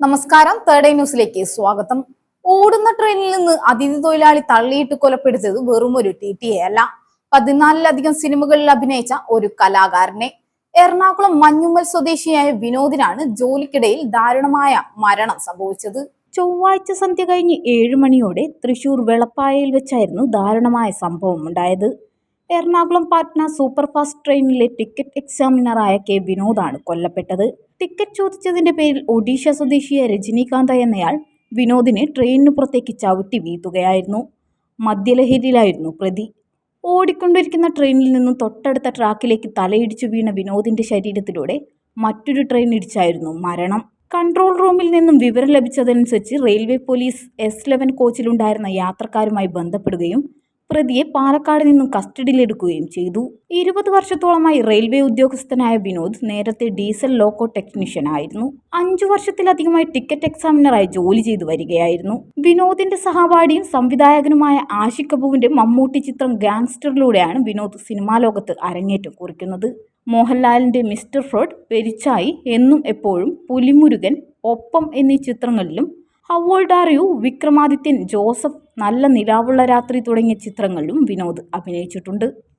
നമസ്കാരം. തേർഡ് ന്യൂസിലേക്ക് സ്വാഗതം. ഓടുന്ന ട്രെയിനിൽ നിന്ന് അതിഥി തൊഴിലാളി തള്ളിയിട്ട് കൊലപ്പെടുത്തിയത് വെറും ഒരു ടി ടി എ അല്ല. പതിനാലിലധികം സിനിമകളിൽ അഭിനയിച്ച ഒരു കലാകാരനെ. എറണാകുളം മഞ്ഞുമ്മൽ സ്വദേശിയായ വിനോദിനാണ് ജോലിക്കിടയിൽ ദാരുണമായ മരണം സംഭവിച്ചത്. ചൊവ്വാഴ്ച സന്ധ്യ കഴിഞ്ഞ് ഏഴ് മണിയോടെ തൃശൂർ വെളപ്പായയിൽ വെച്ചായിരുന്നു ദാരുണമായ സംഭവം ഉണ്ടായത്. എറണാകുളം പാറ്റ്ന സൂപ്പർഫാസ്റ്റ് ട്രെയിനിലെ ടിക്കറ്റ് എക്സാമിനറായ കെ വിനോദാണ് കൊല്ലപ്പെട്ടത്. ടിക്കറ്റ് ചോദിച്ചതിന്റെ പേരിൽ ഒഡീഷ സ്വദേശിയായ രജനീകാന്ത എന്നയാൾ വിനോദിനെ ട്രെയിനിനു പുറത്തേക്ക് ചവിട്ടി വീഴ്ത്തുകയായിരുന്നു മദ്യലഹരിയിലായിരുന്നു പ്രതി. ഓടിക്കൊണ്ടിരിക്കുന്ന ട്രെയിനിൽ നിന്നും തൊട്ടടുത്ത ട്രാക്കിലേക്ക് തലയിടിച്ചു വീണ വിനോദിന്റെ ശരീരത്തിലൂടെ മറ്റൊരു ട്രെയിൻ ഇടിച്ചായിരുന്നു മരണം. കൺട്രോൾ റൂമിൽ നിന്നും വിവരം ലഭിച്ചതനുസരിച്ച് റെയിൽവേ പോലീസ് എസ് ലെവൻ കോച്ചിലുണ്ടായിരുന്ന യാത്രക്കാരുമായി ബന്ധപ്പെടുകയും പ്രതിയെ പാലക്കാട് നിന്നും കസ്റ്റഡിയിലെടുക്കുകയും ചെയ്തു. ഇരുപത് വർഷത്തോളമായി റെയിൽവേ ഉദ്യോഗസ്ഥനായ വിനോദ് നേരത്തെ ഡീസൽ ലോക്കോ ടെക്നീഷ്യൻ ആയിരുന്നു അഞ്ചു വർഷത്തിലധികമായി ടിക്കറ്റ് എക്സാമിനറായി ജോലി ചെയ്തു വരികയായിരുന്നു. വിനോദിന്റെ സഹപാഠിയും സംവിധായകനുമായ ആഷിഖ് കപൂവിന്റെ മമ്മൂട്ടി ചിത്രം ഗാങ്സ്റ്ററിലൂടെയാണ് വിനോദ് സിനിമാ ലോകത്ത് അരങ്ങേറ്റം കുറിക്കുന്നത്. മോഹൻലാലിന്റെ മിസ്റ്റർ ഫ്രോഡ് പെരിച്ചായി എന്നും എപ്പോഴും പുലിമുരുകൻ ഒപ്പം എന്നീ ചിത്രങ്ങളിലും how old are you Vikramadithyan Joseph Nalla Nilavulla Rathri തുടങ്ങിയ ചിത്രങ്ങളിലും വിനോദ് അഭിനയിച്ചിട്ടുണ്ട്.